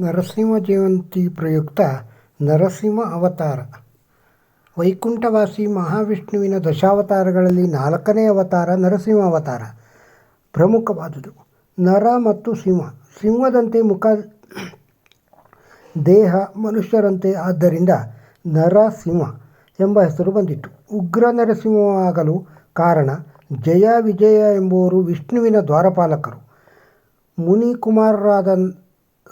ನರಸಿಂಹ ಜಯಂತಿ ಪ್ರಯುಕ್ತ ನರಸಿಂಹ ಅವತಾರ. ವೈಕುಂಠವಾಸಿ ಮಹಾವಿಷ್ಣುವಿನ ದಶಾವತಾರಗಳಲ್ಲಿ ನಾಲ್ಕನೇ ಅವತಾರ ನರಸಿಂಹ ಅವತಾರ. ಪ್ರಮುಖವಾದುದು. ನರ ಮತ್ತು ಸಿಂಹ. ಸಿಂಹದಂತೆ ಮುಖ, ದೇಹ, ಮನುಷ್ಯರಂತೆ. ಆದ್ದರಿಂದ ನರಸಿಂಹ ಎಂಬ ಹೆಸರು ಬಂದಿತ್ತು. ಉಗ್ರ ನರಸಿಂಹವಾಗಲು ಕಾರಣ ಜಯ ವಿಜಯ ಎಂಬುವರು ವಿಷ್ಣುವಿನ ದ್ವಾರಪಾಲಕರು. ಮುನಿಕುಮಾರರಾದ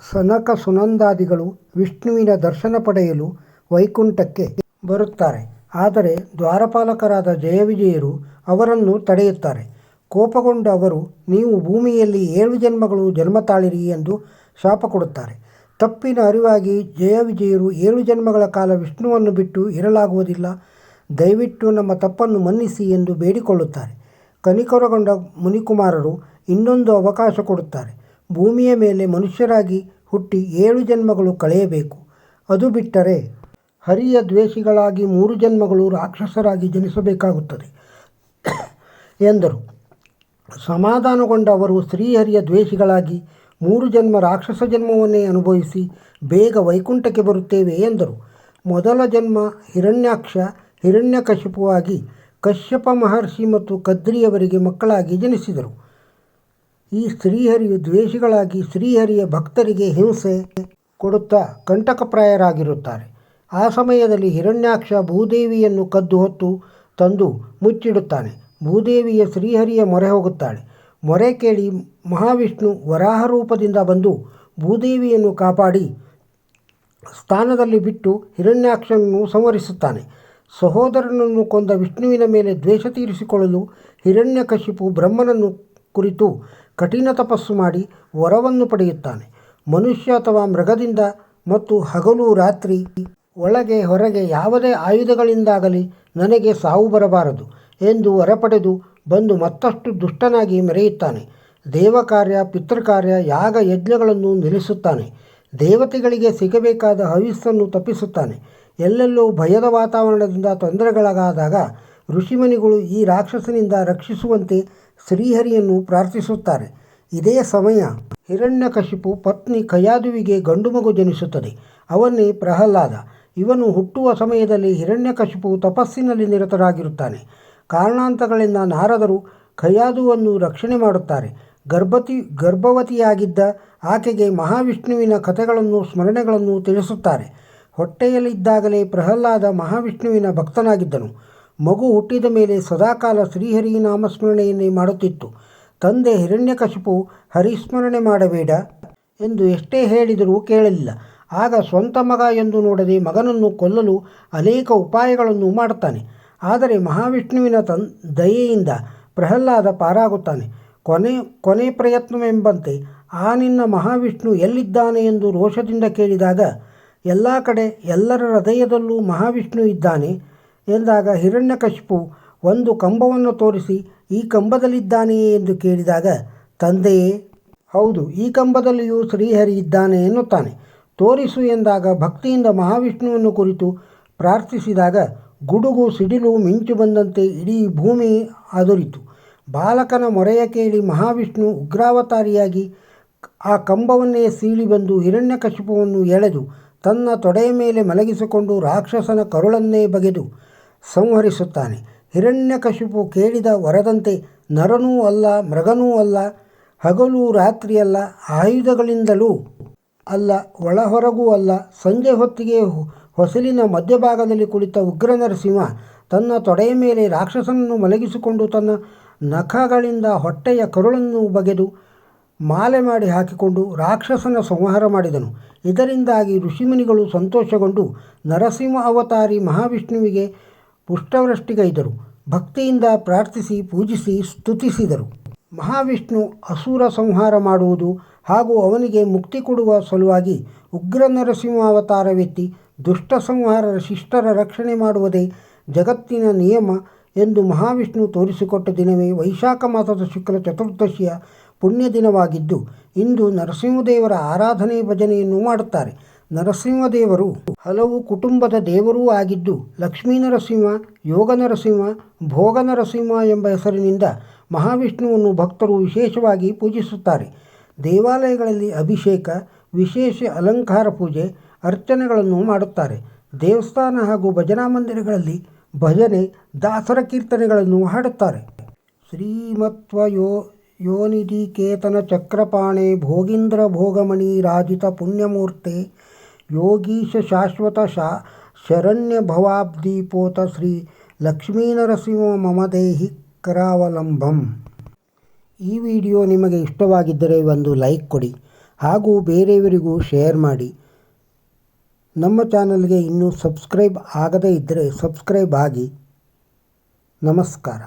ಸನಕ ಸುನಂದಾದಿಗಳು ವಿಷ್ಣುವಿನ ದರ್ಶನ ಪಡೆಯಲು ವೈಕುಂಠಕ್ಕೆ ಬರುತ್ತಾರೆ. ಆದರೆ ದ್ವಾರಪಾಲಕರಾದ ಜಯವಿಜಯರು ಅವರನ್ನು ತಡೆಯುತ್ತಾರೆ. ಕೋಪಗೊಂಡ ಅವರು, ನೀವು ಭೂಮಿಯಲ್ಲಿ ಏಳು ಜನ್ಮಗಳು ಜನ್ಮ ತಾಳಿರಿ ಎಂದು ಶಾಪ ಕೊಡುತ್ತಾರೆ. ತಪ್ಪಿನ ಅರಿವಾಗಿ ಜಯವಿಜಯರು ಏಳು ಜನ್ಮಗಳ ಕಾಲ ವಿಷ್ಣುವನ್ನು ಬಿಟ್ಟು ಇರಲಾಗುವುದಿಲ್ಲ. ದಯವಿಟ್ಟು ನಮ್ಮ ತಪ್ಪನ್ನು ಮನ್ನಿಸಿ ಎಂದು ಬೇಡಿಕೊಳ್ಳುತ್ತಾರೆ. ಕನಿಕರಗೊಂಡ ಮುನಿಕುಮಾರರು ಇನ್ನೊಂದು ಅವಕಾಶ ಕೊಡುತ್ತಾರೆ. ಭೂಮಿಯ ಮೇಲೆ ಮನುಷ್ಯರಾಗಿ ಹುಟ್ಟಿ ಏಳು ಜನ್ಮಗಳು ಕಳೆಯಬೇಕು. ಅದು ಬಿಟ್ಟರೆ ಹರಿಯ ದ್ವೇಷಿಗಳಾಗಿ ಮೂರು ಜನ್ಮಗಳು ರಾಕ್ಷಸರಾಗಿ ಜನಿಸಬೇಕಾಗುತ್ತದೆ. ಎಂದರು. ಸಮಾಧಾನಗೊಂಡ ಅವರು ಶ್ರೀಹರಿಯ ದ್ವೇಷಿಗಳಾಗಿ ಮೂರು ಜನ್ಮ ರಾಕ್ಷಸ ಜನ್ಮವನ್ನೇ ಅನುಭವಿಸಿ ಬೇಗ ವೈಕುಂಠಕ್ಕೆ ಬರುತ್ತೇವೆ ಎಂದರು. ಮೊದಲ ಜನ್ಮ ಹಿರಣ್ಯಾಕ್ಷ ಹಿರಣ್ಯಕಶಿಪುವಾಗಿ ಕಶ್ಯಪ ಮಹರ್ಷಿ ಮತ್ತು ಕದ್ರಿಯವರಿಗೆ ಮಕ್ಕಳಾಗಿ ಜನಿಸಿದರು. ಈ ಶ್ರೀಹರಿಯು ದ್ವೇಷಿಗಳಾಗಿ ಶ್ರೀಹರಿಯ ಭಕ್ತರಿಗೆ ಹಿಂಸೆ ಕೊಡುತ್ತಾ ಕಂಟಕಪ್ರಾಯರಾಗಿರುತ್ತಾರೆ. ಆ ಸಮಯದಲ್ಲಿ ಹಿರಣ್ಯಾಕ್ಷ ಭೂದೇವಿಯನ್ನು ಕದ್ದು ಹೊತ್ತು ತಂದು ಮುಚ್ಚಿಡುತ್ತಾನೆ. ಭೂದೇವಿಯ ಶ್ರೀಹರಿಯ ಮೊರೆ ಹೋಗುತ್ತಾಳೆ. ಮೊರೆ ಕೇಳಿ ಮಹಾವಿಷ್ಣು ವರಾಹ ರೂಪದಿಂದ ಬಂದು ಭೂದೇವಿಯನ್ನು ಕಾಪಾಡಿ ಸ್ಥಾನದಲ್ಲಿ ಬಿಟ್ಟು ಹಿರಣ್ಯಾಕ್ಷನನ್ನು ಸಂವರಿಸುತ್ತಾನೆ ಸಹೋದರನನ್ನು ಕೊಂದ ವಿಷ್ಣುವಿನ ಮೇಲೆ ದ್ವೇಷ ತೀರಿಸಿಕೊಳ್ಳಲು ಹಿರಣ್ಯಕಶಿಪು ಬ್ರಹ್ಮನನ್ನು ಕುರಿತು ಕಠಿಣ ತಪಸ್ಸು ಮಾಡಿ ವರವನ್ನು ಪಡೆಯುತ್ತಾನೆ. ಮನುಷ್ಯ ಅಥವಾ ಮೃಗದಿಂದ ಮತ್ತು ಹಗಲು ರಾತ್ರಿ ಒಳಗೆ ಹೊರಗೆ ಯಾವುದೇ ಆಯುಧಗಳಿಂದಾಗಲಿ ನನಗೆ ಸಾವು ಬರಬಾರದು ಎಂದು ವರ ಪಡೆದು ಬಂದು ಮತ್ತಷ್ಟು ದುಷ್ಟನಾಗಿ ಮೆರೆಯುತ್ತಾನೆ. ದೇವಕಾರ್ಯ, ಪಿತೃಕಾರ್ಯ, ಯಾಗ ಯಜ್ಞಗಳನ್ನು ನಿಲ್ಲಿಸುತ್ತಾನೆ. ದೇವತೆಗಳಿಗೆ ಸಿಗಬೇಕಾದ ಹವಿಸ್ಸನ್ನು ತಪ್ಪಿಸುತ್ತಾನೆ. ಎಲ್ಲೆಲ್ಲೂ ಭಯದ ವಾತಾವರಣದಿಂದ ತೊಂದರೆಗಳಾದಾಗ ಋಷಿಮುನಿಗಳು ಈ ರಾಕ್ಷಸನಿಂದ ರಕ್ಷಿಸುವಂತೆ ಶ್ರೀಹರಿಯನ್ನು ಪ್ರಾರ್ಥಿಸುತ್ತಾರೆ. ಇದೇ ಸಮಯ ಹಿರಣ್ಯಕಶಿಪು ಪತ್ನಿ ಕಯಾದುವಿಗೆ ಗಂಡು ಮಗು ಜನಿಸುತ್ತದೆ. ಅವನೇ ಪ್ರಹ್ಲಾದ. ಇವನು ಹುಟ್ಟುವ ಸಮಯದಲ್ಲಿ ಹಿರಣ್ಯಕಶಿಪು ತಪಸ್ಸಿನಲ್ಲಿ ನಿರತರಾಗಿರುತ್ತಾನೆ. ಕಾರಣಾಂತಗಳಿಂದ ನಾರದರು ಕಯಾದುವನ್ನು ರಕ್ಷಣೆ ಮಾಡುತ್ತಾರೆ. ಗರ್ಭತಿ, ಗರ್ಭವತಿಯಾಗಿದ್ದ ಆಕೆಗೆ ಮಹಾವಿಷ್ಣುವಿನ ಕಥೆಗಳನ್ನು, ಸ್ಮರಣೆಗಳನ್ನು ತಿಳಿಸುತ್ತಾರೆ. ಹೊಟ್ಟೆಯಲ್ಲಿದ್ದಾಗಲೇ ಪ್ರಹ್ಲಾದ ಮಹಾವಿಷ್ಣುವಿನ ಭಕ್ತನಾಗಿದ್ದನು. ಮಗು ಹುಟ್ಟಿದ ಮೇಲೆ ಸದಾಕಾಲ ಶ್ರೀಹರಿ ನಾಮಸ್ಮರಣೆಯನ್ನೇ ಮಾಡುತ್ತಿತ್ತು. ತಂದೆ ಹಿರಣ್ಯಕಶಿಪು ಹರಿಸ್ಮರಣೆ ಮಾಡಬೇಡ ಎಂದು ಎಷ್ಟೇ ಹೇಳಿದರೂ ಕೇಳಲಿಲ್ಲ. ಆಗ ಸ್ವಂತ ಮಗ ಎಂದು ನೋಡದೆ ಮಗನನ್ನು ಕೊಲ್ಲಲು ಅನೇಕ ಉಪಾಯಗಳನ್ನು ಮಾಡುತ್ತಾನೆ ಆದರೆ ಮಹಾವಿಷ್ಣುವಿನ ತನ್ ದಯೆಯಿಂದ ಪ್ರಹ್ಲಾದ ಪಾರಾಗುತ್ತಾನೆ. ಕೊನೆ ಕೊನೆ ಪ್ರಯತ್ನವೆಂಬಂತೆ ಆ ನಿನ್ನ ಮಹಾವಿಷ್ಣು ಎಲ್ಲಿದ್ದಾನೆ ಎಂದು ರೋಷದಿಂದ ಕೇಳಿದಾಗ, ಎಲ್ಲ ಕಡೆ ಎಲ್ಲರ ಹೃದಯದಲ್ಲೂ ಮಹಾವಿಷ್ಣು ಇದ್ದಾನೆ. ಎಂದಾಗ ಹಿರಣ್ಯಕಶಿಪು ಒಂದು ಕಂಬವನ್ನು ತೋರಿಸಿ, ಈ ಕಂಬದಲ್ಲಿದ್ದಾನೆಯೇ? ಎಂದು ಕೇಳಿದಾಗ, ತಂದೆಯೇ. ಹೌದು, ಈ ಕಂಬದಲ್ಲಿಯೂ ಶ್ರೀಹರಿ ಇದ್ದಾನೆ ಎನ್ನುತ್ತಾನೆ. ತೋರಿಸು ಎಂದಾಗ ಭಕ್ತಿಯಿಂದ ಮಹಾವಿಷ್ಣುವನ್ನು ಕುರಿತು ಪ್ರಾರ್ಥಿಸಿದಾಗ ಗುಡುಗು ಸಿಡಿಲು ಮಿಂಚು ಬಂದಂತೆ ಇಡೀ ಭೂಮಿ ಅದುರಿತು. ಬಾಲಕನ ಮೊರೆಯ ಕೇಳಿ ಮಹಾವಿಷ್ಣು ಉಗ್ರಾವತಾರಿಯಾಗಿ ಆ ಕಂಬವನ್ನೇ ಸೀಳಿ ಬಂದು ಹಿರಣ್ಯಕಶಿಪುವನ್ನು ಎಳೆದು ತನ್ನ ತೊಡೆಯ ಮೇಲೆ ಮಲಗಿಸಿಕೊಂಡು ರಾಕ್ಷಸನ ಕರುಳನ್ನೇ ಬಗೆದು ಸಂಹರಿಸುತ್ತಾನೆ. ಹಿರಣ್ಯಕಶಿಪು ಕೇಳಿದ ವರದಂತೆ, ನರನೂ ಅಲ್ಲ, ಮೃಗನೂ ಅಲ್ಲ, ಹಗಲು ರಾತ್ರಿಯಲ್ಲ ಆಯುಧಗಳಿಂದಲೂ ಅಲ್ಲ, ಒಳಹೊರಗೂ ಅಲ್ಲ, ಸಂಜೆ ಹೊತ್ತಿಗೆ ಹೊಸಲಿನ ಮಧ್ಯಭಾಗದಲ್ಲಿ ಕುಳಿತ ಉಗ್ರ ನರಸಿಂಹ ತನ್ನ ತೊಡೆಯ ಮೇಲೆ ರಾಕ್ಷಸನನ್ನು ಮಲಗಿಸಿಕೊಂಡು ತನ್ನ ನಖಗಳಿಂದ ಹೊಟ್ಟೆಯ ಕರುಳನ್ನು ಬಗೆದು ಮಾಲೆ ಮಾಡಿ ಹಾಕಿಕೊಂಡು ರಾಕ್ಷಸನ ಸಂಹಾರ ಮಾಡಿದನು. ಇದರಿಂದಾಗಿ ಋಷಿಮುನಿಗಳು ಸಂತೋಷಗೊಂಡು ನರಸಿಂಹ ಅವತಾರಿ ಮಹಾವಿಷ್ಣುವಿಗೆ ಪುಷ್ಟವೃಷ್ಟಿಗೈದರು. ಭಕ್ತಿಯಿಂದ ಪ್ರಾರ್ಥಿಸಿ, ಪೂಜಿಸಿ, ಸ್ತುತಿಸಿದರು. ಮಹಾವಿಷ್ಣು ಅಸುರ ಸಂಹಾರ ಮಾಡುವುದು ಹಾಗೂ ಅವನಿಗೆ ಮುಕ್ತಿ ಕೊಡುವ ಸಲುವಾಗಿ ಉಗ್ರ ನರಸಿಂಹಾವತಾರವೆತ್ತಿ ದುಷ್ಟ ಸಂಹಾರ ಶಿಷ್ಟರ ರಕ್ಷಣೆ ಮಾಡುವುದೇ ಜಗತ್ತಿನ ನಿಯಮ ಎಂದು ಮಹಾವಿಷ್ಣು ತೋರಿಸಿಕೊಟ್ಟ ದಿನವೇ ವೈಶಾಖ ಮಾಸದ ಶುಕ್ಲ ಚತುರ್ದಶಿಯ ಪುಣ್ಯ ದಿನವಾಗಿದ್ದು ಇಂದು ನರಸಿಂಹದೇವರ ಆರಾಧನೆ ಭಜನೆಯನ್ನು ಮಾಡುತ್ತಾರೆ. ನರಸಿಂಹದೇವರು ಹಲವು ಕುಟುಂಬದ ದೇವರೂ ಆಗಿದ್ದು ಲಕ್ಷ್ಮೀ ನರಸಿಂಹ, ಯೋಗ ನರಸಿಂಹ, ಭೋಗ ನರಸಿಂಹ ಎಂಬ ಹೆಸರಿನಿಂದ ಮಹಾವಿಷ್ಣುವನ್ನು ಭಕ್ತರು ವಿಶೇಷವಾಗಿ ಪೂಜಿಸುತ್ತಾರೆ. ದೇವಾಲಯಗಳಲ್ಲಿ ಅಭಿಷೇಕ, ವಿಶೇಷ ಅಲಂಕಾರ ಪೂಜೆ, ಅರ್ಚನೆಗಳನ್ನು ಮಾಡುತ್ತಾರೆ. ದೇವಸ್ಥಾನ ಹಾಗೂ ಭಜನಾ ಮಂದಿರಗಳಲ್ಲಿ ಭಜನೆ, ದಾಸರ ಕೀರ್ತನೆಗಳನ್ನು ಹಾಡುತ್ತಾರೆ. ಶ್ರೀಮತ್ವ ಯೋ ಯೋನಿಧಿ ಕೇತನ ಚಕ್ರಪಾಣೆ ಭೋಗೀಂದ್ರ ಭೋಗಮಣಿ ರಾಜಿತ ಪುಣ್ಯಮೂರ್ತೆ ಯೋಗೀಶ ಶಾಶ್ವತ ಶಾ ಶರಣ್ಯ ಭವಾಬ್ದೀಪೋತ ಶ್ರೀ ಲಕ್ಷ್ಮೀನರಸಿಂಹ ಮಮ ದೇಹಿ ಕರಾವಲಂಬಂ ಈ ವಿಡಿಯೋ ನಿಮಗೆ ಇಷ್ಟವಾಗಿದ್ದರೆ ಒಂದು ಲೈಕ್ ಕೊಡಿ ಹಾಗೂ ಬೇರೆಯವರಿಗೂ ಶೇರ್ ಮಾಡಿ. ನಮ್ಮ ಚಾನಲ್ಗೆ ಇನ್ನೂ ಸಬ್ಸ್ಕ್ರೈಬ್ ಆಗದೇ ಇದ್ದರೆ ಸಬ್ಸ್ಕ್ರೈಬ್ ಆಗಿ. ನಮಸ್ಕಾರ.